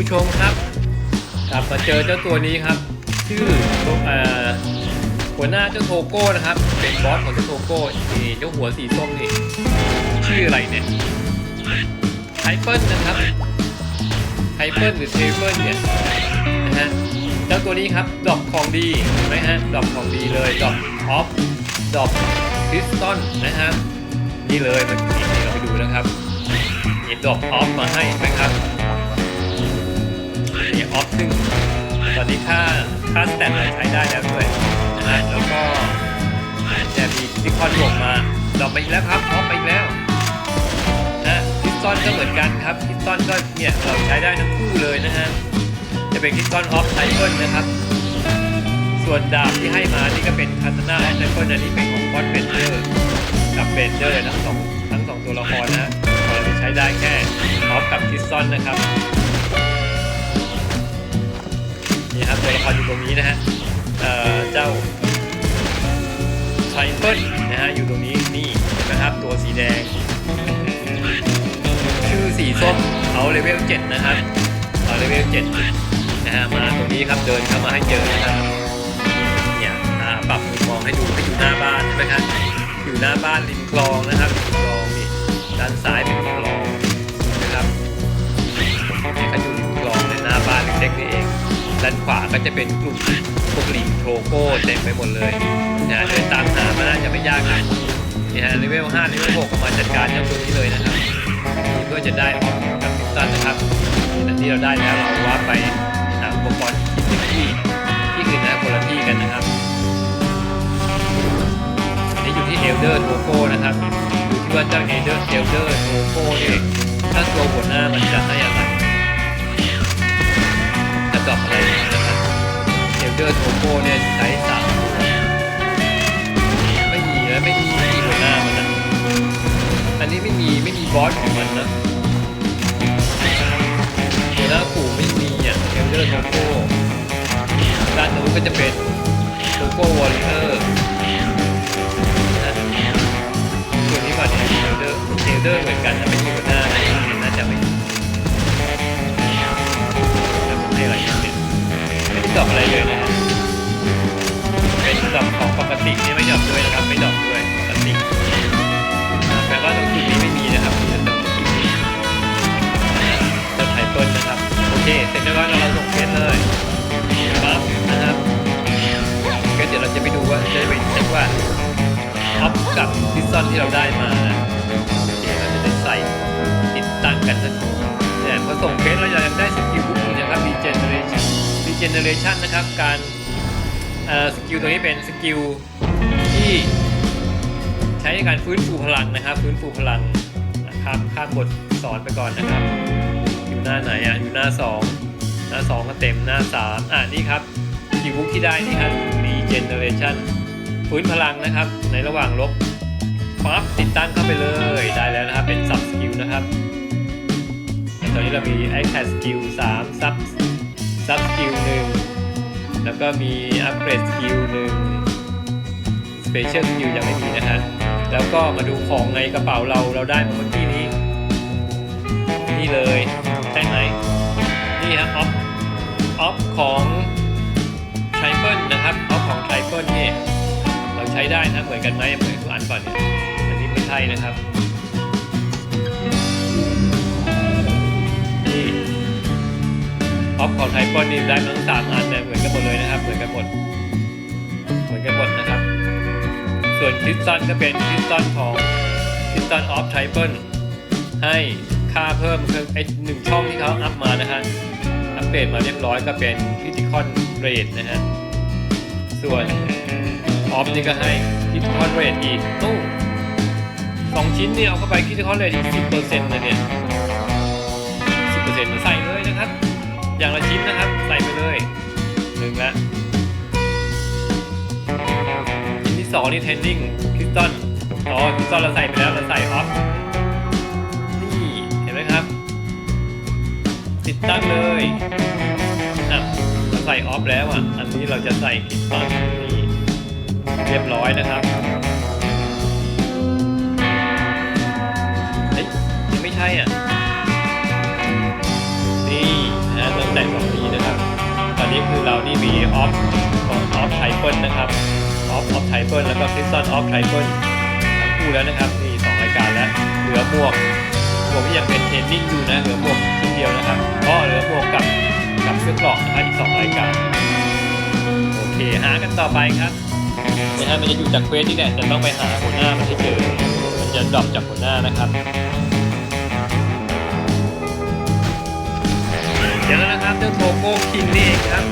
ผู้ชมครับ กลับมาเจอเจ้าตัวนี้ครับ ชื่อเอ่อหัวหน้าเจ้าโทโก้นะครับ เป็นบอสของเจ้าโทโก้นี่เจ้าหัวสีส้มนี่ชื่ออะไรเนี่ยไฮเปิลนะครับไฮเปิลหรือเทเปิลเนี่ยนะฮะเจ้าตัวนี้ครับดอกของดีนไหมฮะดอกของดีเลยดอกออฟดอกคริสตัลนะฮะนี่เลยมันนี่เราไปดูนะครับนี่ดอกออฟมาให้นไหมครับ มีออฟซึ่งตอนนี้ค่าค่าสแตทเราใช้ได้แล้วด้วยนะฮะแล้วก็จะมีซิคอนบวกมาดรอปไปอีกแล้วครับออฟไปอีกแล้วนะคิสตอนก็เหมือนกันครับคิสตอนก็เนี่ยเราใช้ได้ทั้งคู่เลยนะฮะจะเป็นคิสตอนออฟไซเคิลนะครับ ส่วนดาบที่ให้มานี่ก็เป็นคาตาน่าแอนไซเคิลอันนี้เป็นของฟอนเบนเดอร์กับเบนเดอร์ทั้งสองทั้งสองตัวละครนะฮะเราจะใช้ได้แค่ออฟกับคิสตอนนะครับ นี่ครับตัวละครอยู่ตรงนี้นะฮะเจ้าไทเฟิลนะฮะอยู่ตรงนี้นี่นะครับตัวสีแดง ชื่อสีส้มเอาเลเวล7นะครับเอาเลเวล7นะฮะมาตรงนี้ครับเดินเข้ามาให้เจอนะครับเนี่ยอ่าปรับมุมมองให้ดูให้อยู่หน้าบ้านใช่ไหมครับอยู่หน้าบ้านริมคลองนะครับริมคลองนี่ด้านซ้ายเป็นคลองนะครับเนี่ก็อยู่ริมคลองในหน้าบ้านเล็กๆนี่เอง ด้านขวาก็จะเป็นกลุ่มพวกลิงโทโก้เต็มไปหมดเลยนะฮะเดินตามหามันน่าจะไม่ยากนะนี่ฮะเลเวล5เลเวล6ก็มาจัดการเจ้าตัวนี้เลยนะครับเพื่อจะได้ออกกับพิสตันนะครับนี่ที่เราได้แล้วเราว่าไปหาอุปกรณ์ที่ที่อื่นนะคนละที่กันนะครับอันนี้อยู่ที่เอลเดอร์โทโก้นะครับอยู่ที่ว่าเจ้าเอลเดอร์เอลเดอร์โทโก้นี่ถ้าตัว อะไรเลยนะฮะเป็นดอปของปกตินี่ไม่ดอปด้วยนะครับ ไม่ดอปด้วยปกติแปลว่าตรงจุดนี้ไม่มีนะครับมีแต่ตรงจุดนี้จะไทเปิลนะครับ โอเค เสร็จเรียบร้อยแล้วเราส่งเฟสเลยปั๊บนะครับก็เดี๋ยวเราจะไปดูว่าจะไปเช็คว่าออฟกับพิซซอนที่เราได้มานะโอเคเราจะได้ใส่ติดตั้งกันสักทีเนี่พอส่งเฟสเรายังได้ regeneration นะครับ การสกิลตัวนี้เป็นสกิลที่ใช้ในการฟื้นฟูพลังนะครับ ฟื้นฟูพลังนะครับข้ามบทสอนไปก่อนนะครับ อยู่หน้าไหนอะอยู่หน้า 2 หน้า 2 ก็เต็มหน้า 3 อะนี่ครับสกิลบุ๊กที่ได้นี่ครับ regeneration ฟื้นพลังนะครับ ในระหว่างลบปั๊บติดตั้งเข้าไปเลยได้แล้วนะครับ เป็น sub skill นะครับตอนนี้เรามี i c a d skill 3 sub sub skill 1แล้วก็มี upgrade skill 1 special skill ยังไม่มีนะฮะ แล้วก็มาดูของในกระเป๋าเราเราได้มาเมื่อกี้นี้ นี่เลยใช่ไหมนี่ฮะ off off ของ triple นะครับ off ของ triple นี่เราใช้ได้นะเหมือนกันไหมเหมือนทุกอันก่อนเนี่ยอันนี้ไม่ใช่นะครับ ออฟของไทปอนนี่ได้มาทั้งสามอันเนี่ยเหมือนกันหมดเลยนะครับ เหมือนกันหมด เหมือนกันหมดนะครับ ส่วนคริสตันก็เป็นคริสตันของคริสตันออฟไทเปิลให้ค่าเพิ่มคือไอหนึ่งช่องที่เขาอัพมานะฮะ อัปเดตมาเรียบร้อยก็เป็นคริติคอนเรทนะฮะ ส่วนออฟนี่ก็ให้คริติคอนเรทอีกตู้สองชิ้นนี่เอาเข้าไปคริติคอนเรทอีกสิบเปอร์เซ็นต์นะเนี่ย10%ใส่เลยนะครับ อย่างละชิ้นนะครับ ใส่ไปเลยหนึ่งละชิ้นที่สองนี่เทนนิ่งคริสตัลอ๋อคริสตัลเราใส่ไปแล้วเราใส่ออฟนี่เห็นไหมครับ ติดตั้งเลยอะเราใส่ออฟแล้วอะอันนี้เราจะใส่คริสตัลนี่เรียบร้อยนะครับเฮ้ยยังไม่ใช่อะ ตั้งแต่สอปีนะครับ ตอนนี้คือเรานี่มีออฟของออฟไทเปิลนะครับออฟออฟไทเปิลแล้วก็คริสตันออฟไทเปิลทั้งคู่แล้วนะครับมีสองรายการแล้วเหลือหมวกหมวกที่ยังเป็นเทรนนิ่งอยู่นะเหลือหมวกทีเดียวนะครับก็เหลือหมวกกับกับเสื้อกรอกนะครับอีกสองรายการโอเคหากันต่อไปครับนะฮะมันจะอยู่จากเควสที่แหละแต่ต้องไปหาหัวหน้ามันให้เจอมันจะดรอปจากหัวหน้านะครับ เจ้าโทโก้คิงนี่เองครับ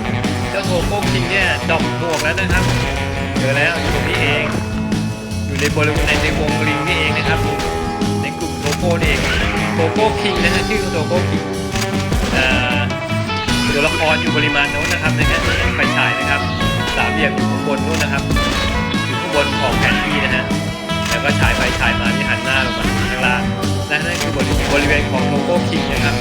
เจ้าโทโก้คิงเนี่ยดอกหมวกแล้วนะครับเจอแล้วอยู่ตรงนี้เอง อยู่ในบริเวณในวงลิงนี่เองนะครับ ในกลุ่มโทโก้นี่เองโทโก้คิงนะฮะชื่อโทโก้คิงตัวละครอยู่ปริมาณโน้นนะครับในแง่ไฟฉายนะครับ สามเหลี่ยมอยู่ข้างบนนู้นนะครับอยู่ข้างบนของแผนที่นะฮะแล้วก็ฉายไปฉายมาที่หันหน้าลงมาข้างล่างและนั่นคือบริบริเวณของโลโก้คิงนะครับ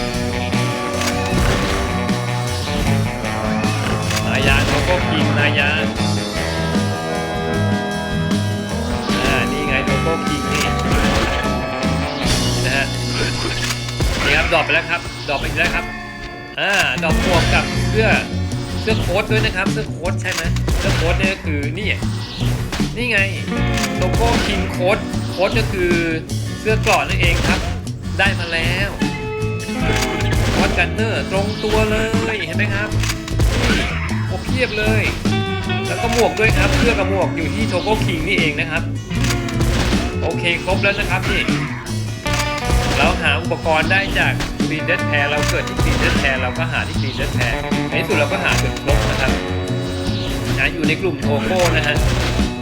ายานโลโก้คิงมายานอ่า นี่ไงโลโก้คิงนี่นะฮะ นี่ครับดรอปไปแล้วครับดรอปไปแล้วครับ อ่าดรอปบวกกับเสื้อเสื้อโค้ทด้วยนะครับ เสื้อโค้ทใช่ไหมเสื้อโค้ทเนี่ยก็คือนี่นี่ไงโลโก้คิงโค้ทโค้ทก็คือเสื้อกราะนั่นเองครับ ได้มาแล้ววอตกันเนอร์ตรงตัวเลยเห็นไหมครับ โอเพียบเลย แล้วก็หมวกด้วยครับเสื้อกับหมวกอยู่ที่โทโก้คิงนี่เองนะครับ โอเคครบแล้วนะครับนี่เราหาอุปกรณ์ได้จาก Green Dead Pair เราเกิดที่ Green Dead Pair เราก็หาที่ Green Dead Pair ในสุดเราก็หาจนครบนะครับนะอยู่ในกลุ่มโทโก้นะฮะ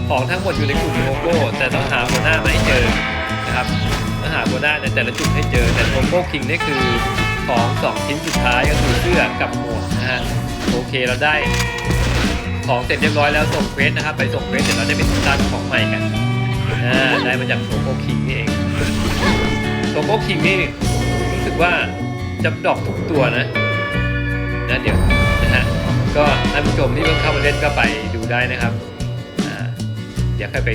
ของทั้งหมดอยู่ในกลุ่มโทโก้แต่ต้องหาหัวหน้ามาให้เจอนะครับต้องหาหัวหน้าในแต่ละจุดให้เจอแต่โทโก้คิงนี่คือของสองชิ้นสุดท้ายก็คือเสื้อกับหมวกนะฮะ โอเคเราได้ของเสร็จเรียบร้อยแล้วส่งเควสนะครับ ไปส่งเควสเสร็จเราได้เป็นสร้างของใหม่กันได้มาจากโทโก้คิงนี่เองโทโก้คิงนี่รู้สึกว่าจะดอกทุกตัวนะนะเดี๋ยวนะฮะก็ท่านผู้ชมที่เพิ่งเข้ามาเล่นก็ไปดูได้นะครับอ่าเดี๋ยวค่อยไป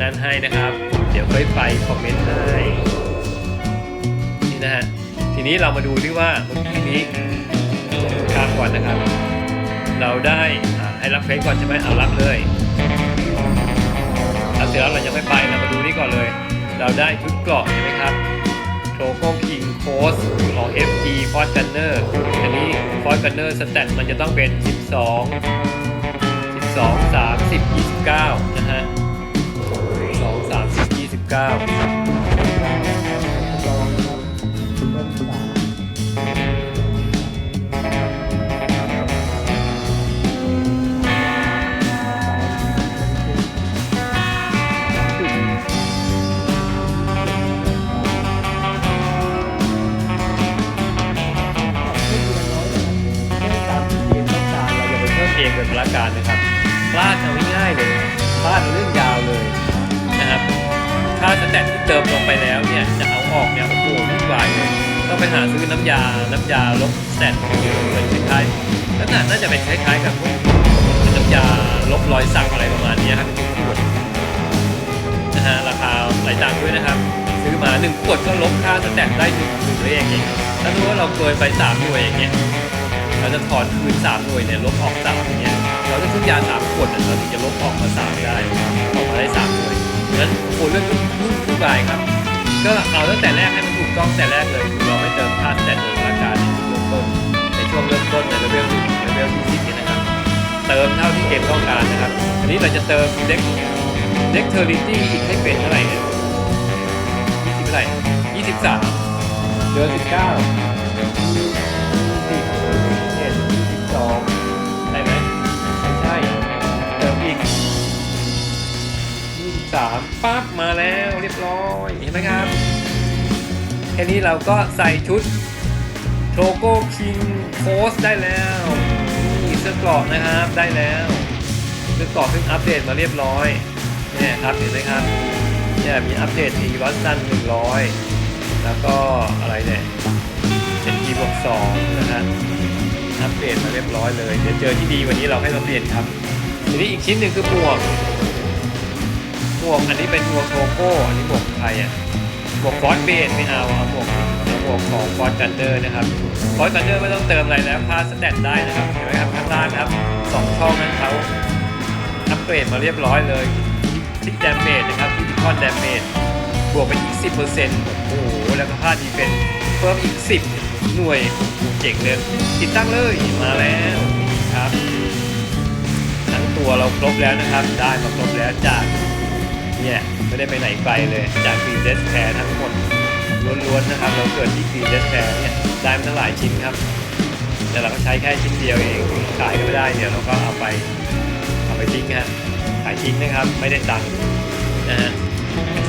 นั่นให้นะครับ เดี๋ยวค่อยไปคอมเมนต์ให้นี่นะฮะทีนี้เรามาดูที่ว่าเมื่อกี้นี้ข้ามก่อนนะครับ เราได้ให้รับเควสก่อนใช่ไหมเอารับเลยรับเสร็จแล้วเรายังไม่ไปเรามาดูนี่ก่อนเลย เราได้ชุดเกราะใช่ไหมครับโ o โก้คิงโคสของ FG f o r t Gunner อันนี้ f o r t Gunner สแตทมันจะต้องเป็น 12 12 30 29 นะฮะ 2 30 29 ละการนะครับพลาดเอาง่ายๆเลยพลาดเรื่องยาวเลยนะครับ ถ้าสแตทที่เติมลงไปแล้วเนี่ยจะเอาออกเนี่ยโอ้โหวุ่นวายเลยต้องไปหาซื้อน้ำยา น้ำยาลบสแตทเหมือนคล้ายๆลักษณะน่าจะเป็นคล้ายๆกับน้ำยาลบรอยสักอะไรประมาณนี้ครับเป็นขวดนะฮะราคาหลายตังค์ด้วยนะครับ ซื้อมาหนึ่งขวดก็ลบค่าสแตทได้หนึ่งหนึ่งเลขเองถ้ารู้ว่าเราเกินไปสามหน่วยอย่างเงี้ยเราจะถอนคืน3หน่วยเนี่ยลบออก3อย่างเงี้ย เราจะซื้อยา3ขวดเราถึงจะลบออกมา3ได้ออกมาได้3หน่วยงนั้นโอ้เรื่องยุ่งยุ่งวายครับ ก็เอาตั้งแต่แรกให้มันถูกต้องแต่แรกเลยคือเราไม่เติมค่าสแตนเดอร์ราคาในช่วงเริ่มต้นในช่วงเริ่มต้นในเลเวลหนึ่งเลเวลที่สิบนี่นะครับ เติมเท่าที่เกมต้องการนะครับ อันนี้เราจะเติมเด็กเด็กเทอร์ริตี้อีกให้เป็นเท่าไหร่เนี่ยยี่สิบเท่าไหร่ยี่สิบสามเดือนสิบเก้า 3ปั๊บมาแล้วเรียบร้อยเห็นไหมครับแค่นี้เราก็ใส่ชุดโลโก้คิงโพสได้แล้วนี่เสื้อกรอกนะครับได้แล้วเสื้อกรอบเพิ่งอัปเดตมาเรียบร้อยเนี่ยครับเห็นไหมครับเนี่ยมีอัปเดตอีวัตสันหนึ่งร้อยแล้วก็อะไรเนี่ยเป็นทีบวกสองนะฮะอัปเดตมาเรียบร้อยเลยเดี๋ยวเจอที่ดีวันนี้เราให้เราเปลี่ยนครับทีนี้อีกชิ้นหนึ่งคือหมวก หมวกอันนี้เป็นหมวกโลโก้อันนี้หมวกใครอะหมวกฟอนต์เบนไม่เอาเอาหมวกเอาหมวกของฟอร์ดกันเดอร์นะครับฟอร์ดกันเดอร์ไม่ต้องเติมอะไรแล้วค่าสแตทได้นะครับเห็นไหมครับข้างล่างครับสองช่องนั้นเขาอัปเกรดมาเรียบร้อยเลยทิกแดมเมจนะครับทิคอนแดมเมจบวกไปอีก 10%โอ้โหแล้วก็ค่าดีเป็นเพิ่มอีก 10 หน่วยเจ๋งเลยติดตั้งเลยมาแล้วครับ ทั้งตัวเราครบแล้วนะครับ ได้มาครบแล้วจาก เนี่ยไม่ได้ไปไหนไกลเลยจากกรีนเดสแคร์ทั้งหมดล้วนๆนะครับ เราเกิดที่กรีนเดสแคร์เนี่ยได้มาตั้งหลายชิ้นครับ แต่เราก็ใช้แค่ชิ้นเดียวเองขายก็ไม่ได้เดี๋ยเราก็เอาไปเอาไปทิ้งฮะขายทิ้งนะครับไม่ได้ตังค์นะฮะ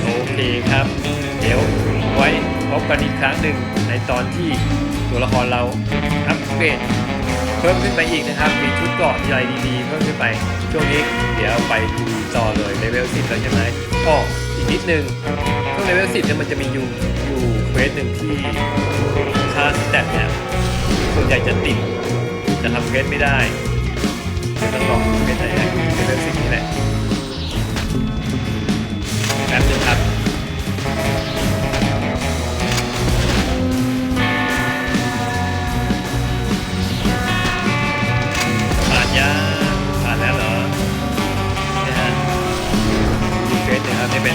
โอเคครับ เดี๋ยวไว้พบกันอีกครั้งหนึ่งในตอนที่ตัวละครเราอัปเกรด พิ่มขึ้นไปอีกนะครับ มีชุดเกราะมีอะไรดีๆเพิ่มขึ้นไป ช่วงนี้เดี๋ยวไปดูต่อเลยเลเวล10แล้วใช่ไหมอ๋ออีกนิดนึงช่วงเลเวล10เนี่ยมันจะมีอยู่อยู่เควสหนึ่งที่ค่าสแตทเนี่ยส่วนใหญ่จะติดจะทำเควสไม่ได้เดี๋ยวต้องลองเควสไหนนเลเวล10นี่แหละแป๊บนึงครับ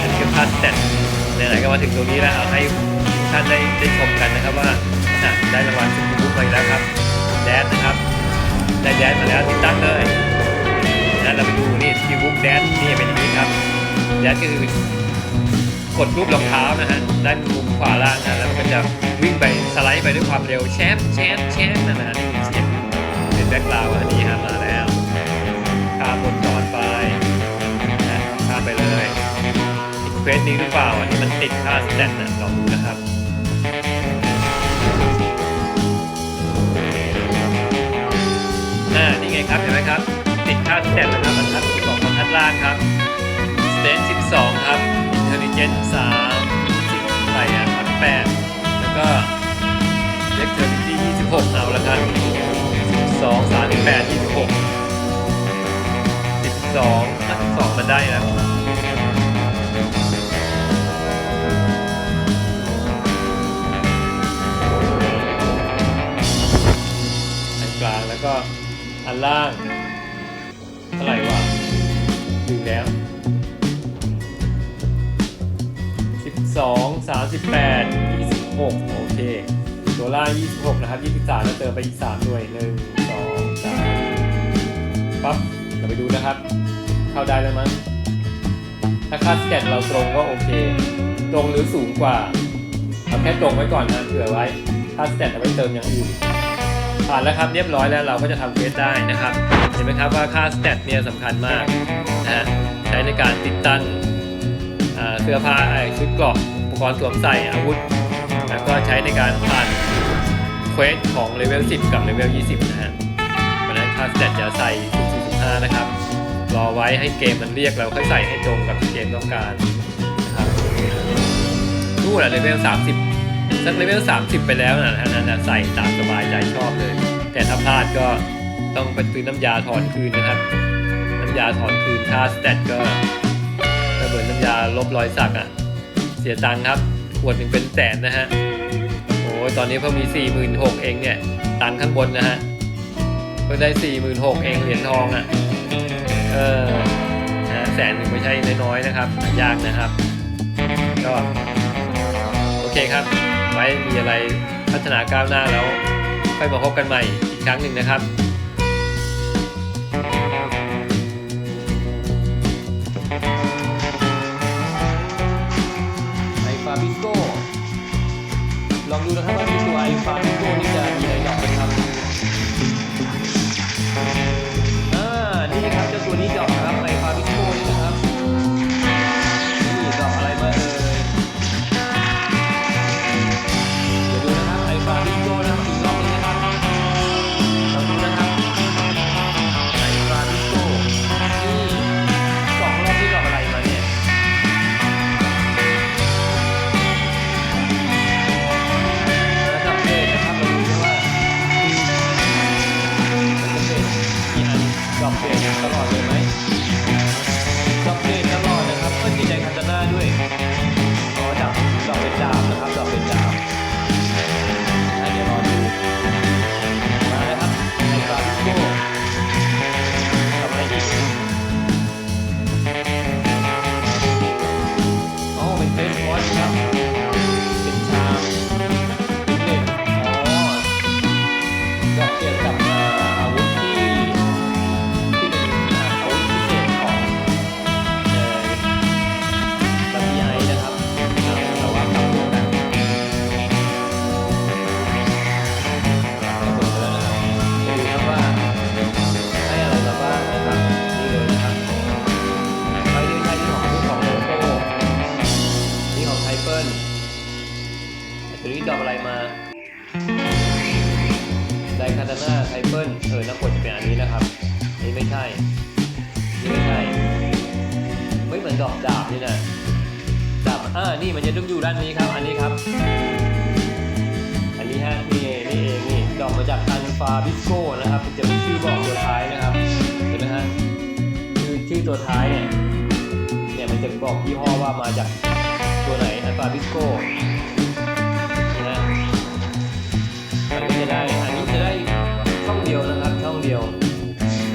เป็นอันที่พาสแตทไหนๆก็มาถึงตรงนี้แล้วเอาให้ทุกท่านได้ได้ชมกันนะครับว่าอะได้รางวัลสกิลบุ๊กมาอีกแล้วครับแดนนะครับได้แดนมาแล้วติดตั้งเลยนะเราไปดูนี่สกิลบุ๊กแดนนี่เป็นอย่างนี้ครับแดนก็คือกดรูปรองเท้านะฮะด้านมุมขวาล่างนะแล้วมันก็จะวิ่งไปสไลด์ไปด้วยความเร็วแชมแชมแชมนั่นนะฮะนี่คือเสียงเป็นแบ็กกราวด์อันนี้ฮะมาแล้วข้ามบนจอ เควสนี้หรือเปล่าอันนี้มันติดค่าสแตทนะลองดูนะครับอ่านี่ไงครับเห็นไหมครับ ติดค่าสแตทแล้วครับบรรทัดสองบรรทัดล่างครับสเตน12ครับอินเทลเจนซ์3 10อะไรอะพันแปดแล้วก็เล็กเทอร์นิตี้26เอาละครับสองสามสิบแปดยี่สิบหกสิบสองอะสิบสองมันได้แล้ว ล่าง เท่าไหร่วะดูแล้วสิบสองสามสิบแปดยี่สิบหกโอเค ตัวล่าง 26 นะครับ 23แล้วเติมไปอีก3ด้วย 1 2 3ปั๊บเราไปดูนะครับ เข้าได้แล้วมั้ง ถ้าค่าสแกนเราตรงก็โอเค ตรงหรือสูงกว่า เอาแค่ตรงไว้ก่อนนะเผื่อไว้ ค่าสแตทเอาไว้เติมอย่างอื่น ผ่านแล้วครับเรียบร้อยแล้วเราก็จะทำเควสได้นะครับ เห็นไหมครับว่าค่าสแตทเนี่ยสำคัญมากนะฮะใช้ในการติดตั้งเสื้อผ้าไอชุดเกราะอุปกรณ์สวมใส่อาวุธ แล้วก็ใช้ในการผ่านเควสของเลเวล 10 กับเลเวล 20 นะฮะเพราะนั้นค่าสเตตจะใส่45 นะครับ รอไว้ให้เกมมันเรียกเราค่อยใส่ให้ตรงกับที่เกมต้องการนะครับนู่นแหละเลเวล 30 สักเลเวล30 ไปแล้วนะฮะนั่นนะใส่ตามสบายใจชอบเลย แต่ถ้าพลาดก็ต้องไปซื้อน้ำยาถอนคืนนะครับ น้ำยาถอนคืนค่าสเตตก็ก็เหมือนน้ำยาลบรอยสักอะ่ะ เสียตังค์ครับขวดหนึ่งเป็นแสนนะฮะโอ้ยตอนนี้เพิ่งมี4 6 0 0 0เองเนี่ย ตังค์ข้างบนนะฮะเพิ่งได้4 6 0 0 0เองเหรียญทองอะ่ะเออนะแสนหนึ่งไม่ใช่น้อยๆนะครับยากนะครับ ก็โอเคครับ ว้มีอะไรพัฒนาก้าวหน้าแล้วค่อยมาพบกันใหม่อีกครั้งหนึ่งนะครับไอฟาบิโก้ลองดูนะครับว่าตัวไอฟาบิโก้นี่จะ ดาบอ่านี่มันจะต้องอยู่ด้านนี้ครับ อันนี้ครับ อันนี้ฮะ นี่นี่เองนี่ดอกมาจากอันฟาบิสโก้นะครับจะมีชื่อบอกตัวท้ายนะครับ เห็นไหมฮะคือชื่อตัวท้ายเนี่ย เนี่ยมันจะบอกยี่ห้อว่ามาจากตัวไหนอันฟาบิสโก้นี่ฮะอันนี้จะได้ อันนี้จะได้ช่องเดียวนะครับ ช่องเดียว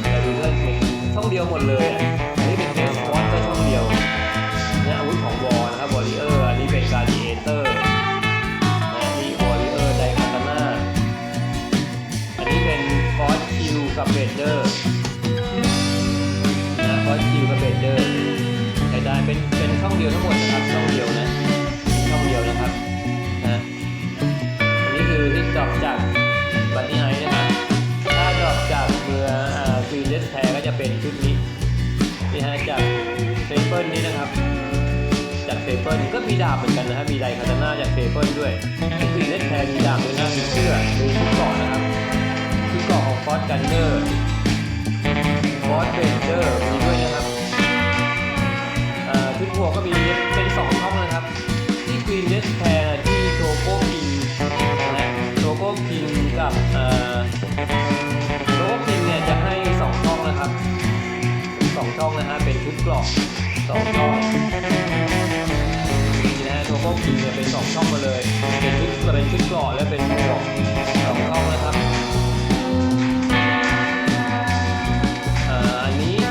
แต่ดูว่าเป็นช่องเดียวหมดเลย กับเบเดอร์นะฟอสคิวกับเบเดอร์ใช้ได้เป็นเป็นช่องเดียวทั้งหมดนะครับช่องเดียวนะช่องเดียวนะครับนะอันนี้คือที่ดรอปจากบันนี่ไอนะครับถ้าดรอปจากเมืองอ่าคือเดสแพรก็จะเป็นชุดนี้นี่ฮะจากเซเปิลนี้นะครับจากเซเปิลก็มีดาบเหมือนกันนะครับมีไดคาตาน่าจากเซเปิลด้วยมีเล็ดแทนมีดาบด้วยนะมีเสื้อมีชุดเกราะนะครับ ชุดเกราะของฟอสกันเดอร์ฟอสเบนเดอร์มีด้วยนะครับอ่าชุดหัวก็มีเป็นสองช่องนะครับ ที่กรีนเดสแทนที่โชโกคิงนะฮะโชโกคิงกับอ่าโชโกคิงเนี่ยจะให้สองช่องนะครับสองช่องนะฮะเป็นชุดเกราะสองช่องนี่นะฮะตัวพวกคิงเนี่ยเป็นสองช่องมาเลย เป็นชุดเป็นชุดเกราะและเป็นหมวกสองช่องนะครับ อ่